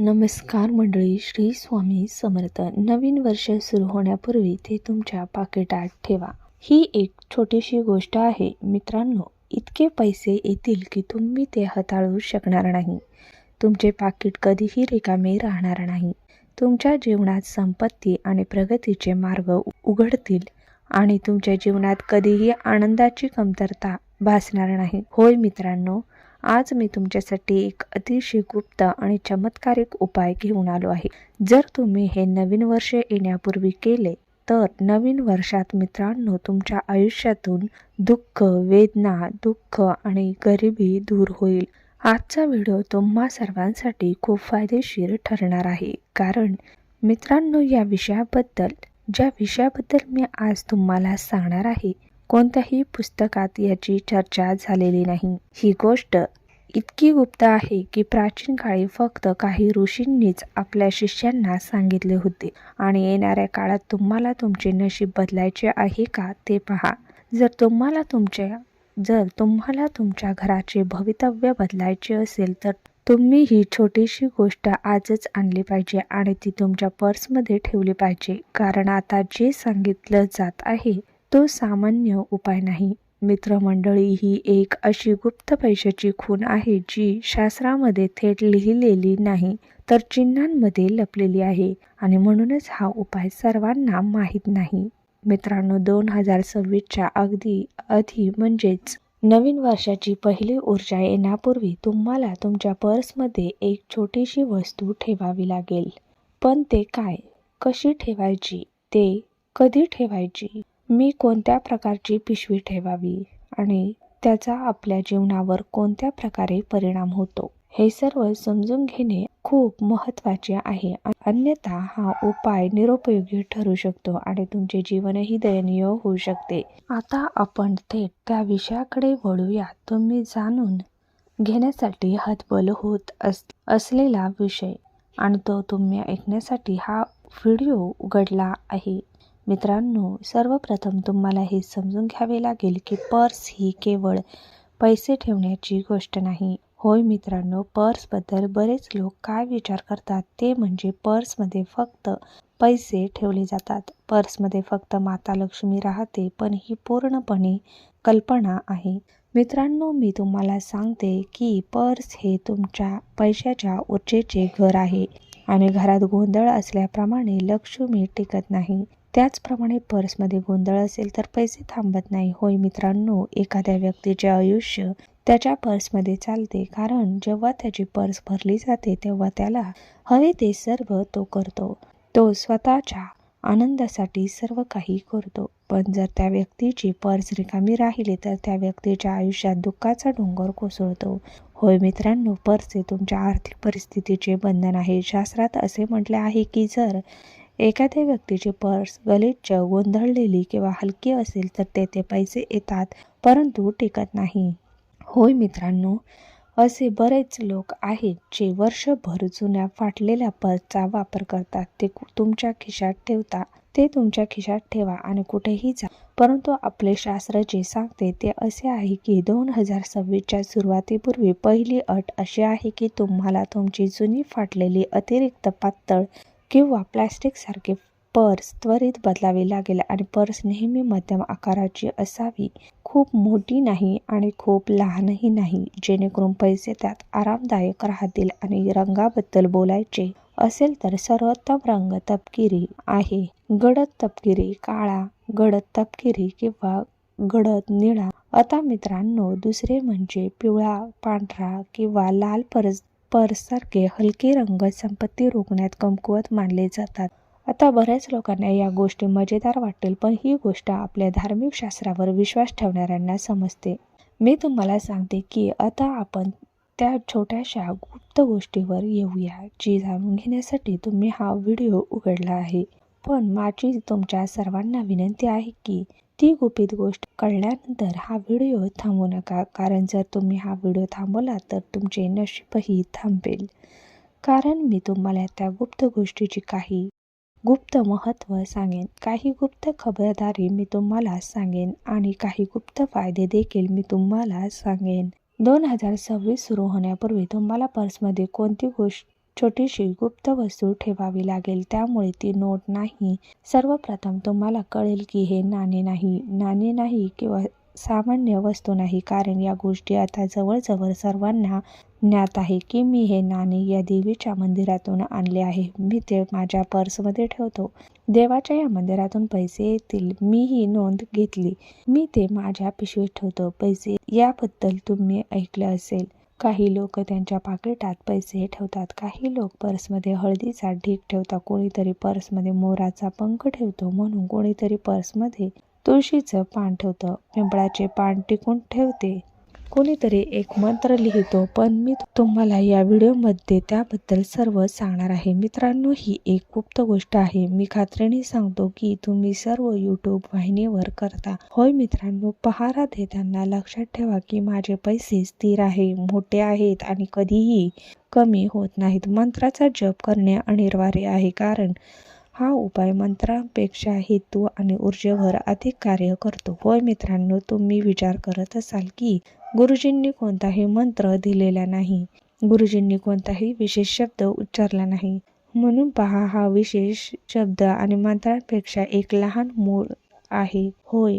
नमस्कार मंडळी श्री स्वामी समर्थ. नवीन वर्ष सुरू होण्यापूर्वी ते तुमच्या पाकिटात ठेवा. ही एक छोटीशी गोष्ट आहे. मित्रांनो इतके पैसे येतील की तुम्ही ते हाताळू शकणार नाही. तुमचे पाकिट कधीही रिकामे राहणार नाही. तुमच्या जीवनात संपत्ती आणि प्रगतीचे मार्ग उ- उघडतील आणि तुमच्या जीवनात कधीही आनंदाची कमतरता भासणार नाही. होय मित्रांनो आज मी तुमच्यासाठी एक अतिशय गुप्त आणि चमत्कारिक उपाय घेऊन आलो आहे. जर तुम्ही हे नवीन वर्ष येण्यापूर्वी केले तर नवीन वर्षात मित्रांनो तुमच्या आयुष्यातून दुःख वेदना दुःख आणि गरिबी दूर होईल. आजचा व्हिडिओ तुम्हा सर्वांसाठी खूप फायदेशीर ठरणार आहे. कारण मित्रांनो या विषयाबद्दल ज्या विषयाबद्दल मी आज तुम्हाला सांगणार आहे कोणत्याही पुस्तकात याची चर्चा झालेली नाही. ही गोष्ट इतकी गुप्त आहे की प्राचीन काळी फक्त काही ऋषींनीच आपल्या शिष्यांना सांगितले होते. आणि येणाऱ्या काळात तुम्हाला तुमचे नशीब बदलायचे आहे का ते पहा. जर तुम्हाला तुमच्या जर तुम्हाला तुमच्या घराचे भवितव्य बदलायचे असेल तर तुम्ही ही छोटीशी गोष्ट आजच आणली पाहिजे आणि ती तुमच्या पर्समध्ये ठेवली पाहिजे. कारण आता जे सांगितलं जात आहे तो सामान्य उपाय नाही. मित्रमंडळी ही एक अशी गुप्त पैशाची खूण आहे जी शास्त्रामध्ये थेट लिहिलेली नाही तर चिन्हांमध्ये लपलेली आहे आणि म्हणूनच हा उपाय सर्वांना माहीत नाही. मित्रांनो दोन हजार सव्वीसच्या अगदी आधी म्हणजेच नवीन वर्षाची पहिली ऊर्जा येण्यापूर्वी तुम्हाला तुमच्या पर्समध्ये एक छोटीशी वस्तू ठेवावी लागेल. पण ते काय? कशी ठेवायची? ते कधी ठेवायची? मी कोणत्या प्रकारची पिशवी ठेवावी आणि त्याचा आपल्या जीवनावर कोणत्या प्रकारे परिणाम होतो? हे सर्व समजून घेणे खूप महत्त्वाचे आहे. अन्यथा हा उपाय निरुपयोगी ठरू शकतो आणि तुमचे जीवनही दयनीय होऊ शकते. आता आपण थेट त्या विषयाकडे वळूया. तुम्ही जाणून घेण्यासाठी हतबल होत अस असलेला विषय आणि तो तुम्ही ऐकण्यासाठी हा व्हिडिओ उघडला आहे. मित्रांनो सर्वप्रथम तुम्हाला हे समजून घ्यावे लागेल की पर्स ही केवळ पैसे ठेवण्याची गोष्ट नाही. होय मित्रांनो पर्सबद्दल बरेच लोक काय विचार करतात ते म्हणजे पर्समध्ये फक्त पैसे ठेवले जातात. पर्समध्ये फक्त माता लक्ष्मी राहते पण ही पूर्णपणे कल्पना आहे. मित्रांनो मी तुम्हाला सांगते की पर्स हे तुमच्या पैशाच्या ऊर्जेचे घर आहे आणि घरात गोंधळ असल्याप्रमाणे लक्ष्मी टिकत नाही. त्याचप्रमाणे पर्समध्ये गोंधळ असेल तर पैसे थांबत नाही. होय मित्रांनो एखाद्या व्यक्तीचे आयुष्य त्याच्या पर्समध्ये चालते कारण जेव्हा त्याची पर्स भरली जाते तेव्हा त्याला हवे ते सर्व तो करतो. तो स्वतःच्या आनंदासाठी सर्व काही करतो. पण जर त्या व्यक्तीची पर्स रिकामी राहिली तर त्या व्यक्तीच्या आयुष्यात दुःखाचा डोंगर कोसळतो. होय मित्रांनो पर्स हे तुमच्या आर्थिक परिस्थितीचे बंधन आहे. शास्त्रात असे म्हटले आहे की जर एखाद्या व्यक्तीची पर्स गलिच्छ गोंधळलेली किंवा हलकी असेल तर तेथे पैसे येतात परंतु टिकत नाही. होय मित्रांनो असे बरेच लोक आहेत जे वर्षभर जुन्या फाटलेल्या पर्सचा वापर करतात. ते तुमच्या खिशात ठेवता ते तुमच्या खिशात ठेवा आणि कुठेही जा. परंतु आपले शास्त्र जे सांगते ते असे आहे की दोन हजार सव्वीसच्या सुरुवातीपूर्वी पहिली अट अशी आहे की तुम्हाला तुमची जुनी फाटलेली अतिरिक्त पातळ किंवा प्लॅस्टिकसारखे पर्स त्वरित बदलावी लागेल आणि पर्स नेहमी मध्यम आकाराची असावी. खूप मोठी नाही आणि खूप लहानही नाही जेणेकरून पैसे त्यात आरामदायक राहतील आणि रंगाबद्दल बोलायचे असेल तर सर्वोत्तम रंग तपकिरी आहे. गडद तपकिरी काळा गडद तपकिरी किंवा गडद निळा. आता मित्रांनो दुसरे म्हणजे पिवळा पांढरा किंवा लाल पर्स पर्ससारखे हलके रंग संपत्ती रोखण्यात कमकुवत मानले जातात. आता बऱ्याच लोकांना या गोष्टी मजेदार वाटेल पण ही गोष्ट आपल्या धार्मिक शास्त्रावर विश्वास ठेवणाऱ्यांना समजते. मी तुम्हाला सांगते की आता आपण त्या छोट्याशा गुप्त गोष्टीवर येऊया जी जाणून घेण्यासाठी तुम्ही हा व्हिडिओ उघडला आहे. पण माझी तुमच्या सर्वांना विनंती आहे की ती गुपित गोष्ट कळल्यानंतर हा व्हिडिओ थांबवू नका कारण जर तुम्ही हा व्हिडिओ थांबवला तर तुमचे नशीबही थांबेल. कारण मी तुम्हाला त्या गुप्त गोष्टीची काही गुप्त महत्त्व सांगेन. काही गुप्त खबरदारी मी तुम्हाला सांगेन आणि काही गुप्त फायदे देखील मी तुम्हाला सांगेन. दोन हजार सव्वीस सुरू होण्यापूर्वी तुम्हाला पर्समध्ये कोणती गोष्ट छोटीशी गुप्त वस्तू ठेवावी लागेल. त्यामुळे ती नोट नाही. सर्वप्रथम तुम्हाला कळेल की हे नाणे नाही. नाणे नाही किंवा सामान्य वस्तू नाही. कारण या गोष्टी आता जवळजवळ सर्वांना ज्ञात आहे की मी हे नाणे या देवीच्या मंदिरातून आणले आहे. मी ते माझ्या पर्समध्ये ठेवतो. देवाच्या या मंदिरातून पैसे येतील. मी ही नोंद घेतली. मी ते माझ्या पिशवीत ठेवतो. पैसे याबद्दल तुम्ही ऐकलं असेल. काही लोक त्यांच्या पाकिटात पैसे ठेवतात काही लोक पर्समध्ये हळदीचा ढीक ठेवतात कोणीतरी पर्समध्ये मोराचा पंख ठेवतो म्हणून कोणीतरी पर्समध्ये तुळशीचं पान ठेवतं. पिंपळाचे पान टिकून ठेवते. कोणीतरी एक मंत्र लिहितो पण मी तुम्हाला या व्हिडिओमध्ये त्याबद्दल सर्व सांगणार आहे. मित्रांनो ही एक गुप्त गोष्ट आहे. मी खात्रीने सांगतो की तुम्ही सर्व यूट्यूब वाहिनीवर करता. होय मित्रांनो पहारा देताना लक्षात ठेवा की माझे पैसे स्थिर आहे मोठे आहेत आणि कधीही कमी होत नाहीत. मंत्राचा जप करणे अनिवार्य आहे कारण हा उपाय मंत्रांपेक्षा हेतू आणि ऊर्जेवर अधिक कार्य करतो. होय मित्रांनो तुम्ही विचार करत असाल की गुरुजींनी कोणताही मंत्र दिलेला नाही. गुरुजींनी कोणताही विशेष शब्द उच्चारला नाही. म्हणून पहा हा विशेष शब्द आणि मंत्रांपेक्षा एक लहान मूळ आहे. होय.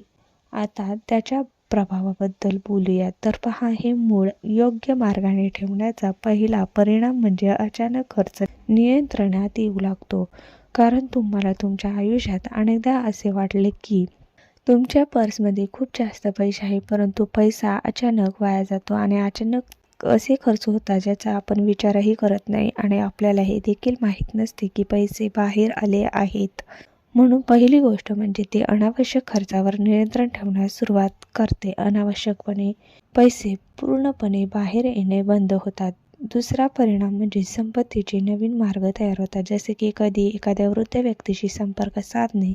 आता त्याच्या प्रभावाबद्दल बोलूया. तर पहा हे मूळ योग्य मार्गाने ठेवण्याचा पहिला परिणाम म्हणजे अचानक खर्च नियंत्रणात येऊ लागतो. कारण तुम्हाला तुमच्या आयुष्यात अनेकदा असे वाटले की तुमच्या पर्समध्ये खूप जास्त पैसे आहे परंतु पैसा अचानक वाया जातो आणि अचानक असे खर्च होतात ज्याचा आपण विचारही करत नाही आणि आपल्याला हे देखील माहीत नसते की पैसे बाहेर आले आहेत. म्हणून पहिली गोष्ट म्हणजे ते अनावश्यक खर्चावर नियंत्रण ठेवण्यास सुरुवात करते. अनावश्यकपणे पैसे पूर्णपणे बाहेर येणे बंद होतात. दुसरा परिणाम म्हणजे संपत्तीचे नवीन मार्ग तयार होतात. जसे की कधी एखाद्या वृद्ध व्यक्तीशी संपर्क साधणे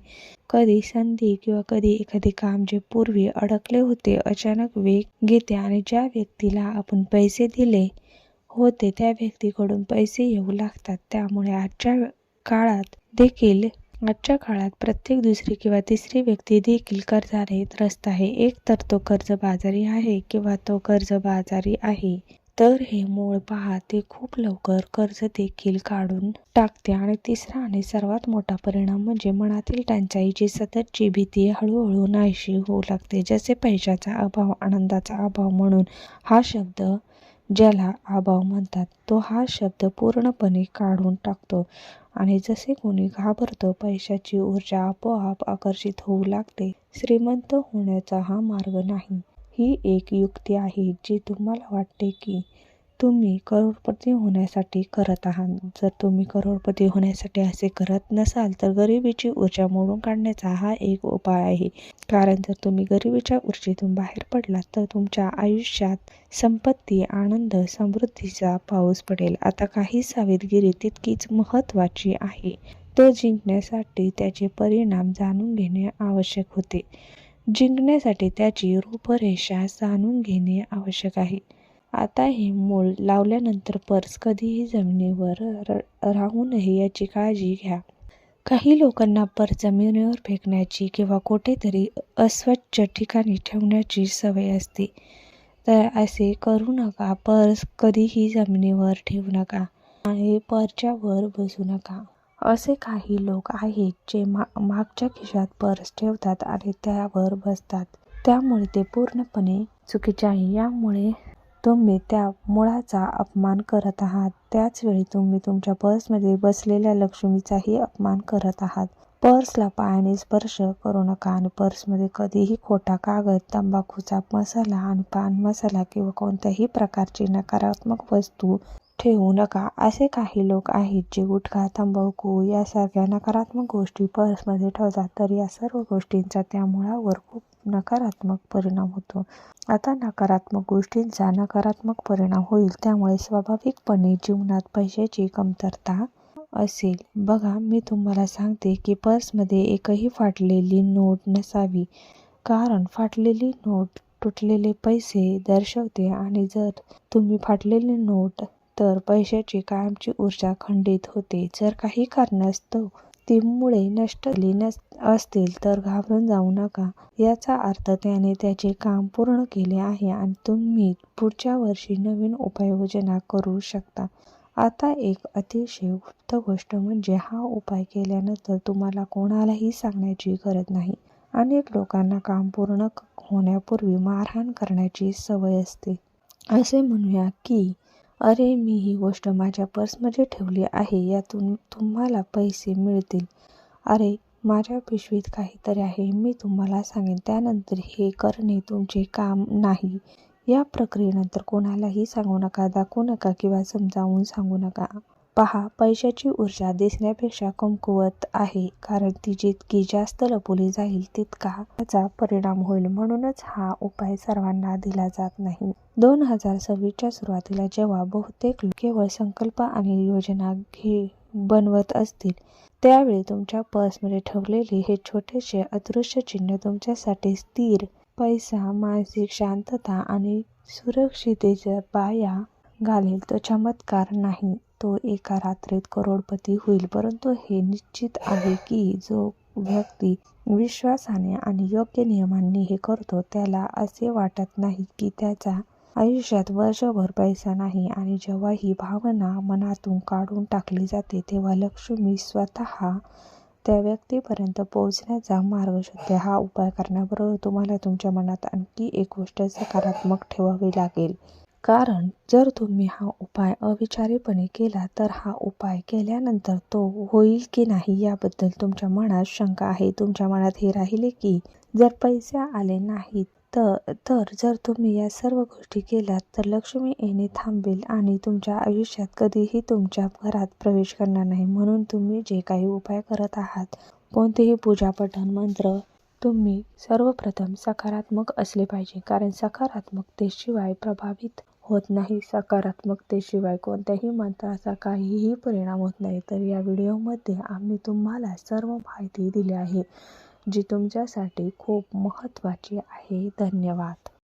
कधी संधी किंवा कधी एखादे काम जे पूर्वी अडकले होते अचानक वेग घेते आणि ज्या व्यक्तीला आपण पैसे दिले होते त्या व्यक्तीकडून पैसे येऊ लागतात. त्यामुळे आजच्या काळात देखील आजच्या काळात प्रत्येक दुसरी किंवा तिसरी व्यक्ती देखील कर्जाने त्रस्त आहे. एक तर तो कर्जबाजारी आहे किंवा तो कर्जबाजारी आहे. तर हे मूळ पहा ते खूप लवकर कर्ज देखील काढून टाकते. आणि तिसरा आणि सर्वात मोठा परिणाम म्हणजे मनातील टंचाईची सततची भीती हळूहळू नाहीशी होऊ लागते जसे पैशाचा अभाव आनंदाचा अभाव म्हणून. हा शब्द ज्याला अभाव म्हणतात तो हा शब्द पूर्णपणे काढून टाकतो. आणि जसे कोणी घाबरतो पैशाची ऊर्जा आपोआप आकर्षित होऊ लागते. श्रीमंत होण्याचा हा मार्ग नाही. ही एक युक्ती आहे जी तुम्हाला वाटते की तुम्ही करोडपती होण्यासाठी करत आहात. जर तुम्ही करोडपती होण्यासाठी असे करत नसाल तर गरिबीची ऊर्जा मोडून काढण्याचा हा एक उपाय आहे. कारण जर तुम्ही गरिबीच्या ऊर्जेतून बाहेर पडलात तर तुमच्या आयुष्यात संपत्ती आनंद समृद्धीचा पाऊस पडेल. आता काही सावधगिरी तितकीच महत्त्वाची आहे. तो जिंकण्यासाठी त्याचे परिणाम जाणून घेणे आवश्यक होते. जिंकण्यासाठी त्याची रूपरेषा जाणून घेणे आवश्यक आहे. आता हे मूळ लावल्यानंतर पर्स कधीही जमिनीवर राहू नये याची काळजी घ्या. काही लोकांना पर्स जमिनीवर फेकण्याची किंवा कुठेतरी अस्वच्छ ठिकाणी ठेवण्याची सवय असते. तर असे करू नका पर्स कधीही जमिनीवर ठेवू नका आणि पर्सच्या वर बसू नका. असे काही लोक आहेत जे मा मागच्या खिशात पर्स ठेवतात आणि त्यावर बसतात. त्यामुळे ते पूर्णपणे चुकीचे आहे. यामुळे तुम्ही त्या मुळाचा अपमान करत आहात. त्याचवेळी तुम्ही तुमच्या पर्समध्ये बसलेल्या लक्ष्मीचाही अपमान करत आहात. पर्सला पायाने स्पर्श करू नका आणि पर्समध्ये कधीही खोटा कागद तंबाखूचा मसाला आणि पान मसाला किंवा कोणत्याही प्रकारची नकारात्मक वस्तू ठेवू नका. असे काही लोक आहेत जे गुटखा तंबाखू यासारख्या नकारात्मक गोष्टी पर्समध्ये ठेवतात तर या सर्व गोष्टींचा त्या मुळावर खूप नकारात्मक परिणाम होतो. आता नकारात्मक गोष्टींचा नकारात्मक परिणाम होईल त्यामुळे स्वाभाविकपणे जीवनात पैशाची कमतरता असेल. बघा मी तुम्हाला सांगते की पर्समध्ये एकही फाटलेली नोट नसावी कारण फाटलेली नोट तुटलेले पैसे दर्शवते आणि जर तुम्ही फाटलेली नोट तर पैशाची कायमची ऊर्जा खंडित होते. जर काही कारणास्तव ती मुळे नष्ट झाली नस असतील तर घाबरून जाऊ नका. याचा अर्थ त्याने त्याचे काम पूर्ण केले आहे आणि तुम्ही पुढच्या वर्षी नवीन उपाययोजना करू शकता. आता एक अतिशय गुप्त गोष्ट म्हणजे हा उपाय केल्यानंतर तुम्हाला कोणालाही सांगण्याची गरज नाही. अनेक लोकांना काम पूर्ण क- होण्यापूर्वी मारहाण करण्याची सवय असते. असे म्हणूया की अरे मी ही गोष्ट माझ्या पर्समध्ये ठेवली आहे यातून तुम्हाला पैसे मिळतील. अरे माझ्या पिशवीत काहीतरी आहे मी तुम्हाला सांगेन त्यानंतर हे करणे तुमचे काम नाही. या प्रक्रियेनंतर कोणालाही सांगू नका दाखवू नका किंवा समजावून सांगू नका. पहा पैशाची ऊर्जा दिसण्यापेक्षा कमकुवत आहे कारण ती जितकी जास्त लपवली जाईल तितका त्याचा परिणाम होईल. म्हणूनच हा उपाय सर्वांना दिला जात नाही. दोन हजार सव्वीसच्या सुरुवातीला जेव्हा बहुतेक केवळ संकल्प आणि योजना घे बनवत असतील त्यावेळी तुमच्या पर्समध्ये ठेवलेले हे छोटेसे अदृश्य चिन्ह तुमच्यासाठी स्थिर पैसा मानसिक शांतता आणि सुरक्षितेच्या पाया घालेल तो चमत्कार नाही. तो एका रात्रीत करोडपती होईल. परंतु हे निश्चित आहे की जो व्यक्ती विश्वासाने आणि योग्य नियमांनी हे करतो त्याला असे वाटत नाही की त्याचा आयुष्यात वर्षभर पैसा नाही आणि जेव्हा ही भावना मनातून काढून टाकली जाते तेव्हा लक्ष्मी स्वतः त्या व्यक्तीपर्यंत पोहोचण्याचा मार्ग शोधते. हा उपाय करण्याबरोबर तुम्हाला तुमच्या मनात आणखी एक गोष्ट सकारात्मक ठेवावी लागेल. कारण जर तुम्ही हा उपाय अविचारीपणे केला तर हा उपाय केल्यानंतर तो होईल की नाही याबद्दल तुमच्या मनात शंका आहे. तुमच्या मनात हे राहिले की जर पैसे आले नाहीत तर तर जर तुम्ही या सर्व गोष्टी केल्यात तर लक्ष्मी येणे थांबेल आणि तुमच्या आयुष्यात कधीही तुमच्या घरात प्रवेश करणार नाही. म्हणून तुम्ही जे काही उपाय करत आहात कोणतेही पूजापठन मंत्र तुम्ही सर्वप्रथम सकारात्मक असले पाहिजे. कारण सकारात्मकतेशिवाय प्रभावित होत नाही. सकारात्मकतेशिवाय कोणत्याही मंत्राचा काहीही परिणाम होत नाही. तर या व्हिडिओमध्ये आम्ही तुम्हाला सर्व माहिती दिली आहे जी तुमच्यासाठी खूप महत्त्वाची आहे. धन्यवाद.